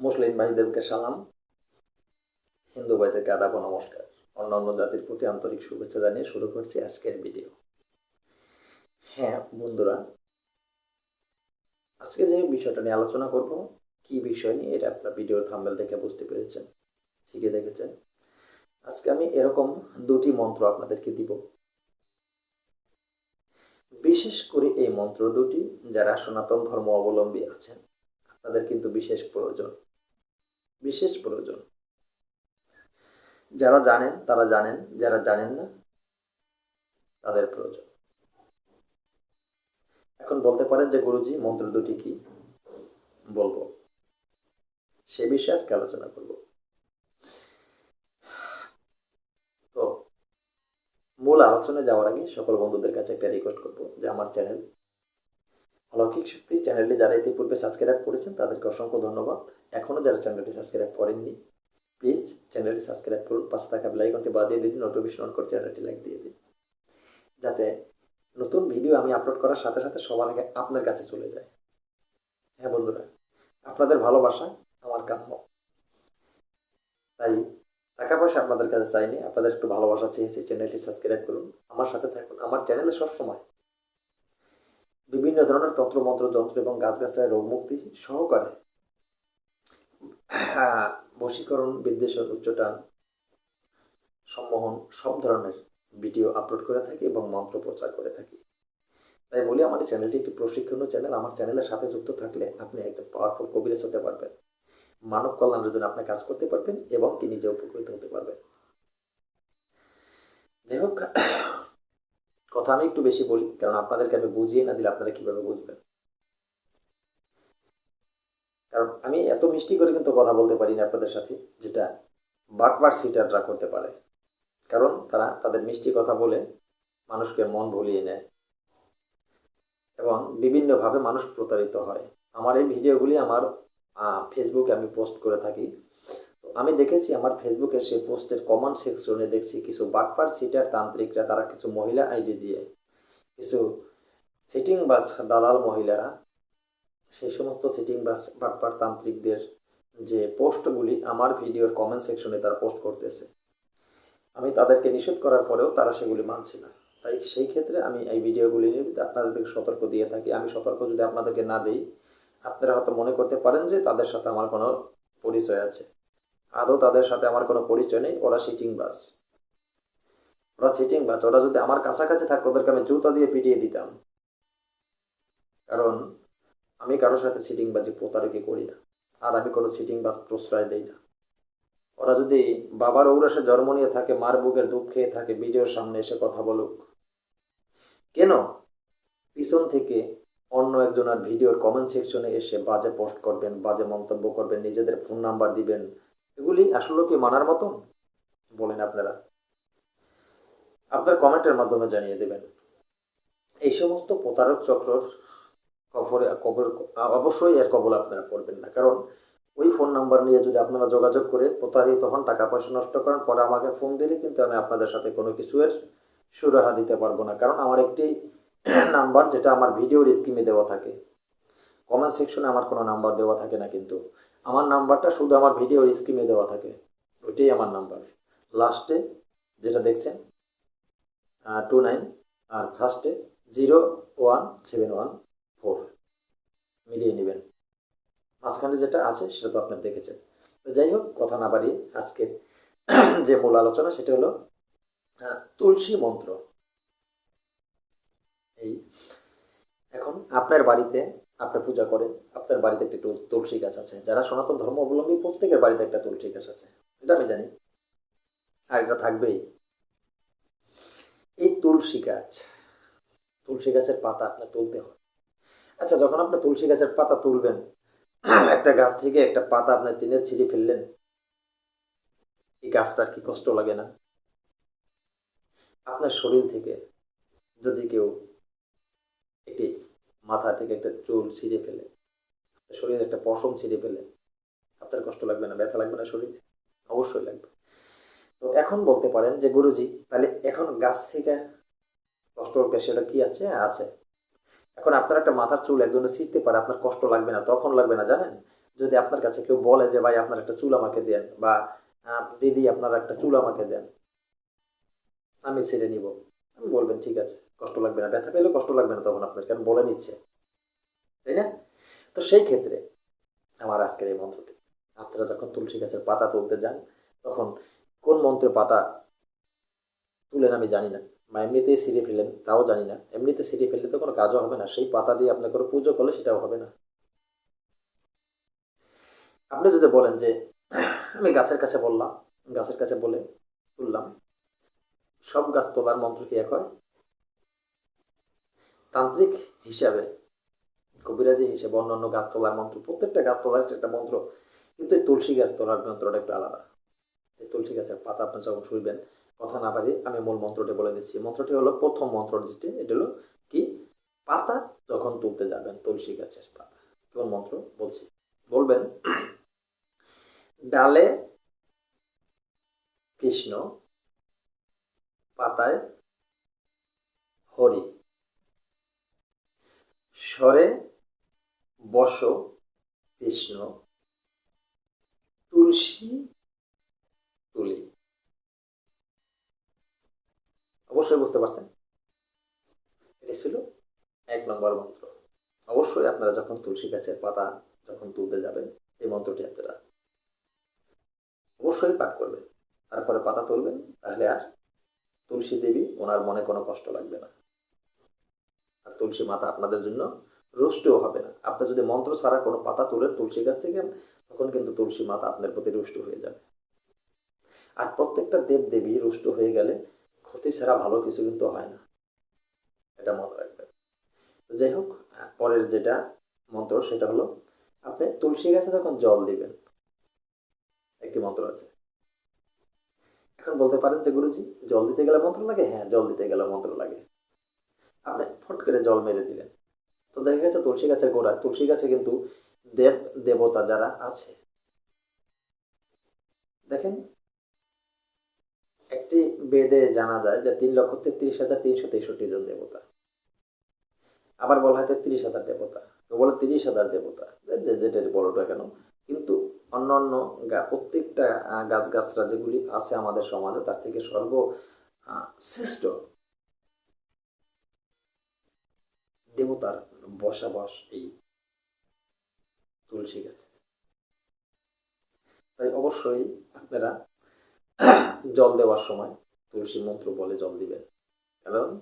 মুসলিম ভাইদেরকে সালাম। হিন্দু ভাইদেরকে আদাব নমস্কার। অন্যান্য জাতির প্রতি আন্তরিক শুভেচ্ছা জানিয়ে শুরু করছি আজকের ভিডিও। হ্যাঁ বন্ধুরা, আজকে যে বিষয়টা নিয়ে আলোচনা করব, কি বিষয় নিয়ে, এটা আপনার ভিডিওর থাম্বেল দেখে বুঝতে পেরেছেন। ঠিকই দেখেছেন? আজকে আমি এরকম দুটি মন্ত্র আপনাদেরকে দিব। বিশেষ করে এই মন্ত্র দুটি, যারা সনাতন ধর্ম অবলম্বী আছেন, আপনাদের কিন্তু বিশেষ প্রয়োজন। বিশেষ প্রয়োজন। যারা জানেন, তারা জানেন, যারা জানেন না, তাদের প্রয়োজন। এখন বলতে পারেন যে গুরুজি, মন্ত্র দুটি কি? বলব। সে বিষয়ে আজকে আলোচনা করব। তো, মূল আলোচনায় যাওয়ার আগে সকল বন্ধুদের কাছে একটা রিকোয়েস্ট করব যে আমার চ্যানেল অলৌকিক শক্তি চ্যানেলটি যারা ইতিপূর্বে সাবস্ক্রাইব করেছেন, তাদেরকে অসংখ্য ধন্যবাদ। এখনও যারা চ্যানেলটি সাবস্ক্রাইব করেননি প্লিজ চ্যানেলটি সাবস্ক্রাইব করুন, পাশে থাকা বেলাইকনটি বাজিয়ে দিন নোটিফিকেশন অন করে চ্যানেলটি লাইক দিয়ে দিন। যাতে নতুন ভিডিও আমি আপলোড করার সাথে সাথে সবার আগে আপনার কাছে চলে যায়। হ্যাঁ বন্ধুরা, আপনাদের ভালোবাসা আমার কাম্য। তাই টাকা পয়সা আপনাদের কাছে চাইনি, আপনাদের একটু ভালোবাসা চেয়েছি চ্যানেলটি সাবস্ক্রাইব করুন, আমার সাথে থাকুন, আমার চ্যানেলে সবসময়। বিভিন্ন ধরনের তন্ত্রমন্ত্র, যন্ত্র এবং গাছগাছায় রোগ মুক্তি সহকারে বশীকরণ বিদ্বেষণ উচ্চটান সম্মোহন, সব ধরনের ভিডিও আপলোড করে থাকি এবং মন্ত্র প্রচার করে থাকি। তাই বলি এই চ্যানেলটি একটি প্রশিক্ষণীয় চ্যানেল আমার চ্যানেলের সাথে যুক্ত থাকলে আপনি একটা পাওয়ারফুল কবিরাজ হতে পারবেন। মানব কল্যাণের জন্য আপনি কাজ করতে পারবেন এবং কি নিজে উপকৃত হতে পারবেন। যাই হোক, কথা আমি একটু বেশি বলি, কারণ আপনাদেরকে আমি বুঝিয়ে না দিলে আপনারা কীভাবে বুঝবেন? আমি এত মিষ্টি করে কিন্তু কথা বলতে পারি না আপনাদের সাথে, যেটা বাটবার সিটাররা করতে পারে। কারণ তারা তাদের মিষ্টি কথা বলে মানুষকে মন ভুলিয়ে নেয় এবং বিভিন্নভাবে মানুষ প্রতারিত হয়। আমার এই ভিডিওগুলি আমার ফেসবুকে আমি পোস্ট করে থাকি। আমি দেখেছি আমার ফেসবুকে সেই পোস্টের কমেন্ট সেকশনে দেখছি কিছু বাটপার সিটার তান্ত্রিকরা, তারা কিছু মহিলা আইডি দিয়ে, কিছু সিটিং বাস দালাল মহিলারা সেই সমস্ত সিটিং বাস বাটপার তান্ত্রিকদের যে পোস্টগুলি আমার ভিডিওর কমেন্ট সেকশনে তারা পোস্ট করতেছে। আমি তাদেরকে নিষেধ করার পরেও তারা সেগুলি মানছে না। তাই সেই ক্ষেত্রে আমি এই ভিডিওগুলি আপনাদেরকে সতর্ক দিয়ে থাকি। আমি সতর্ক যদি আপনাদেরকে না দিই, আপনারা হয়তো মনে করতে পারেন যে তাদের সাথে আমার কোনো পরিচয় আছে। আদৌ তাদের সাথে আমার কোনো পরিচয় নেই, ওরা সিটিং বাস ওরা সিটিং বাস ওরা যদি আমার কাছাকাছি থাকতো, ওদেরকে আমি জুতা দিয়ে পিটিয়ে দিতাম। কারণ আমি কারোর সাথে সিটিং বাজি প্রতারকি করি না, আর আমি কোনো সিটিং বাস প্রশ্রয় দেই না। ওরা যদি বাবার ঔরাসে জন্ম নিয়ে থাকে, মার বুকের দুধ খেয়ে থাকে, ভিডিওর সামনে এসে কথা বলুক, কেন? পিছন থেকে অন্য একজনের ভিডিওর কমেন্ট সেকশনে এসে বাজে পোস্ট করবেন, বাজে মন্তব্য করবেন, নিজেদের ফোন নাম্বার দিবেন। এগুলি আসলে কি মানার মতন? বলেন আপনারা। আপনার কমেন্টের মাধ্যমে জানিয়ে দেবেন। এই সমস্ত প্রতারক চক্রর কবরে, কবর অবশ্যই এর কবল আপনারা পড়বেন না। কারণ ওই ফোন নাম্বার নিয়ে যদি আপনারা যোগাযোগ করে প্রতারিত হন, টাকা পয়সা নষ্ট করেন, পরে আমাকে ফোন দিলে কিন্তু আমি আপনাদের সাথে কোনো কিছুর সুরাহা দিতে পারব না। কারণ আমার একটি নাম্বার যেটা আমার ভিডিওর স্কিমে দেওয়া থাকে। কমেন্ট সেকশনে আমার কোনো নাম্বার দেওয়া থাকে না কিন্তু। আমার নাম্বারটা শুধু আমার ভিডিওর স্কিমে দেওয়া থাকে। ওইটাই আমার নাম্বার। লাস্টে যেটা দেখছেন টু নাইন আর ফার্স্টে zero one seven one four মিলিয়ে নেবেন। মাঝখানে যেটা আছে, সেটা তো আপনার দেখেছেন। তো যাই হোক, কথা না বাড়িয়ে আজকে যে মূল আলোচনা, সেটা হলো তুলসী মন্ত্র। এই, এখন আপনার বাড়িতে আপনি পূজা করেন, আপনার বাড়িতে একটি তুলসী গাছ আছে। যারা সনাতন ধর্ম অবলম্বী প্রত্যেকের বাড়িতে একটা তুলসী গাছ আছে। এটা আমি জানি। আর এটা থাকবেই। এই তুলসী গাছ, তুলসী গাছের পাতা আপনার তুলতে হয়। আচ্ছা যখন আপনি তুলসী গাছের পাতা তুলবেন, একটা গাছ থেকে একটা পাতা আপনার টেনে ছিঁড়ে ফেললেন, এই গাছটার কি কষ্ট লাগে না? আপনার শরীর থেকে যদি কেউ একটি মাথা থেকে একটা চুল ছিঁড়ে ফেলে শরীরে একটা পশম ছিঁড়ে ফেলে, আপনার কষ্ট লাগবে না, ব্যথা লাগবে না শরীরে? অবশ্যই লাগবে। তো এখন বলতে পারেন যে, গুরুজি, তাহলে এখন গাছ থেকে কষ্ট সেটা কি আছে? আছে। এখন আপনার একটা মাথার চুল একজনে ছিঁড়তে পারে, আপনার কষ্ট লাগবে না, তখন লাগবে না, জানেন? যদি আপনার কাছে কেউ বলে যে, ভাই, আপনার একটা চুল আমাকে দেন বা দিদি, আপনার একটা চুল আমাকে দেন, আমি ছেড়ে নিব আমি বলবেন, ঠিক আছে, কষ্ট লাগবে না, ব্যথা পেলেও কষ্ট লাগবে না তখন আপনার, কারণ বলে নিচ্ছে তাই না? তো সেই ক্ষেত্রে আমার আজকের এই মন্ত্রটি, আপনারা যখন তুলসী গাছের পাতা তুলতে যান, তখন কোন মন্ত্রের পাতা তুলেন আমি জানি না। বা এমনিতেই ছিঁড়ে ফেলেন, তাও জানি না। এমনিতে ছিঁড়ে ফেললে তো কোনো কাজও হবে না। সেই পাতা দিয়ে আপনার কোনো পুজো করলে সেটাও হবে না। আপনি যদি বলেন যে, আমি গাছের কাছে বললাম, গাছের কাছে বলে তুললাম, সব গাছ তোলার মন্ত্র কি এক হয়? তান্ত্রিক হিসাবে, কবিরাজি হিসেবে অন্যান্য গাছ তোলার মন্ত্র, প্রত্যেকটা গাছ তোলার একটা মন্ত্র, কিন্তু এই তুলসী গাছ তোলার মন্ত্রটা একটু আলাদা। এই তুলসী গাছের পাতা আপনি যখন শুনবেন কথা না পারি আমি মূল মন্ত্রটি বলে দিচ্ছি। মন্ত্রটি হলো প্রথম মন্ত্র যেটি, এটা হলো কি? পাতা যখন তুলতে যাবেন, তুলসী গাছের পাতা। কোন মন্ত্র? বলছি। বলবেন, ডালে কৃষ্ণ, পাতায় হরি। স্বরে বস কৃষ্ণ, তুলসী অবশ্যই বুঝতে পারছেন। এটি ছিল এক নম্বর মন্ত্র। অবশ্যই আপনারা যখন তুলসী গাছের পাতা যখন তুলতে যাবেন, এই মন্ত্রটি আপনারা অবশ্যই পাঠ করবেন। তারপরে পাতা তুলবেন, তাহলে আর তুলসী দেবী ওনার মনে কোনো কষ্ট লাগবে না। আর তুলসী মাতা আপনাদের জন্য রুষ্টও হবে না। আপনি যদি মন্ত্র ছাড়া কোনো পাতা তুলেন তুলসী গাছ থেকে তখন কিন্তু তুলসী মাতা আপনার প্রতি রুষ্ট হয়ে যাবে। আর প্রত্যেকটা দেব দেবী রুষ্ট হয়ে গেলে ক্ষতি ছাড়া ভালো কিছু কিন্তু হয় না। এটা মনে রাখবেন। যাই হোক পরের যেটা মন্ত্র সেটা হলো, আপনি তুলসী গাছে যখন জল দিবেন, একটি মন্ত্র আছে। এখন বলতে পারেন যে গুরুজি, জল দিতে গেলে মন্ত্র লাগে? হ্যাঁ জল দিতে গেলে মন্ত্র লাগে। আপনি ফট করে জল মেরে দিলেন। তো দেখা গেছে তুলসী গাছের গোড়ায়, তুলসী গাছে কিন্তু দেব দেবতা যারা আছে, দেখেন একটি বেদে জানা যায় যে তিন লক্ষ তেত্রিশ হাজার তিনশো তেষট্টি জন দেবতা। আবার বলা হয় তেত্রিশ হাজার দেবতা। কেউ বলে তিরিশ হাজার দেবতা। যে যেটা বলোটা কেন? কিন্তু অন্য অন্য প্রত্যেকটা গাছগাছরা যেগুলি আছে আমাদের সমাজে, তার থেকে সর্ব শ্রেষ্ঠ দেবতার বসবাস এই তুলসী গাছে। তাই অবশ্যই আপনারা জল দেওয়ার সময় তুলসী মন্ত্র বলে জল দিবেন। কারণ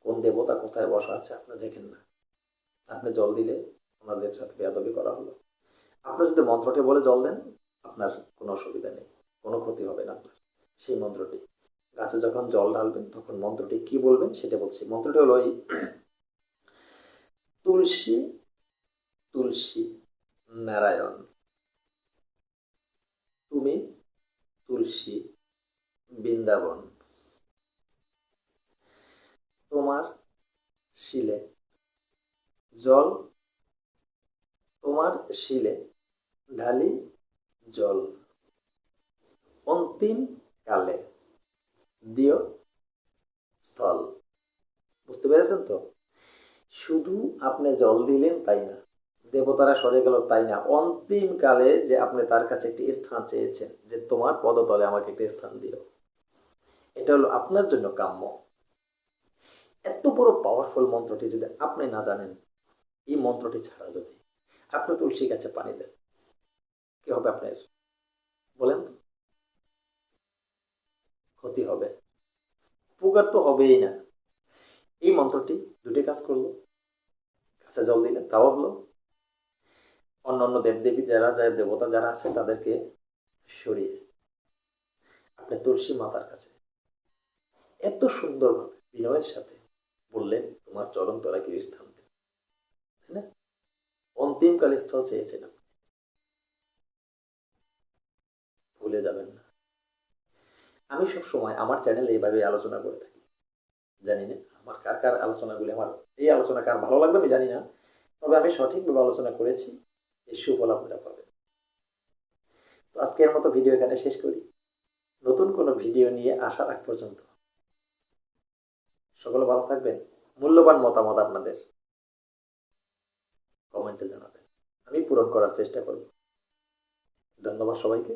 কোন দেবতা কোথায় বসা আছে আপনি দেখেন না। আপনি জল দিলে ওনাদের সাথে বেয়াদবি করা হলো। আপনি যদি মন্ত্রটি বলে জল দেন, আপনার কোনো অসুবিধা নেই, কোনো ক্ষতি হবে না আপনার। সেই মন্ত্রটি। গাছে যখন জল ঢালবেন, তখন মন্ত্রটি কি বলবেন সেটা বলছি। মন্ত্রটি হলো এই, তুলসী তুলসী নারায়ণ। তুলসী, বৃন্দাবন। তোমার শিলে। জল, তোমার শিলে। ঢালি, জল। অন্তিম কালে দিও স্থল। বুঝতে পেরেছেন তো? শুধু আপনি জল দিলেন তাই না? দেবতারা সরে গেল, তাই না? অন্তিম কালে যে আপনি তার কাছে একটি স্থান চেয়েছেন, যে তোমার পদতলে আমাকে একটি স্থান দিও। এটা হলো আপনার জন্য কাম্য। এত বড় পাওয়ারফুল মন্ত্রটি যদি আপনি না জানেন, এই মন্ত্রটি ছাড়া যদি আপনি তুলসী গাছে পানি দেন, কি হবে আপনার? বলেন তো। ক্ষতি হবে। উপকার তো হবেই না। এই মন্ত্রটি দুটি কাজ করল। কাছে জল দিলেন, তাও হলো। অন্য অন্য দেবদেবী যারা যায় দেবতা যারা আছে তাদেরকে সরিয়ে আপনি তুলসী মাতার কাছে। এত সুন্দরভাবে বিনয়ের সাথে বললেন, তোমার চরণ তলা কি স্থান দিন। তাই না? স্থল চেয়েছেন আপনি। ভুলে যাবেন না। আমি সব সময় আমার চ্যানেলে এইভাবে আলোচনা করে থাকি। জানি না আমার কার কার আলোচনাগুলি আমার, এই আলোচনা কার ভালো লাগবে আমি জানি না। তবে আমি সঠিকভাবে আলোচনা করেছি। এই সুফল আপনারা পাবেন তো আজকের মতো ভিডিও এখানে শেষ করি। নতুন কোনো ভিডিও নিয়ে আসার আগ পর্যন্ত সকলে ভালো থাকবেন। মূল্যবান মতামত আপনাদের কমেন্টে জানাবেন। আমি পূরণ করার চেষ্টা করব। ধন্যবাদ সবাইকে।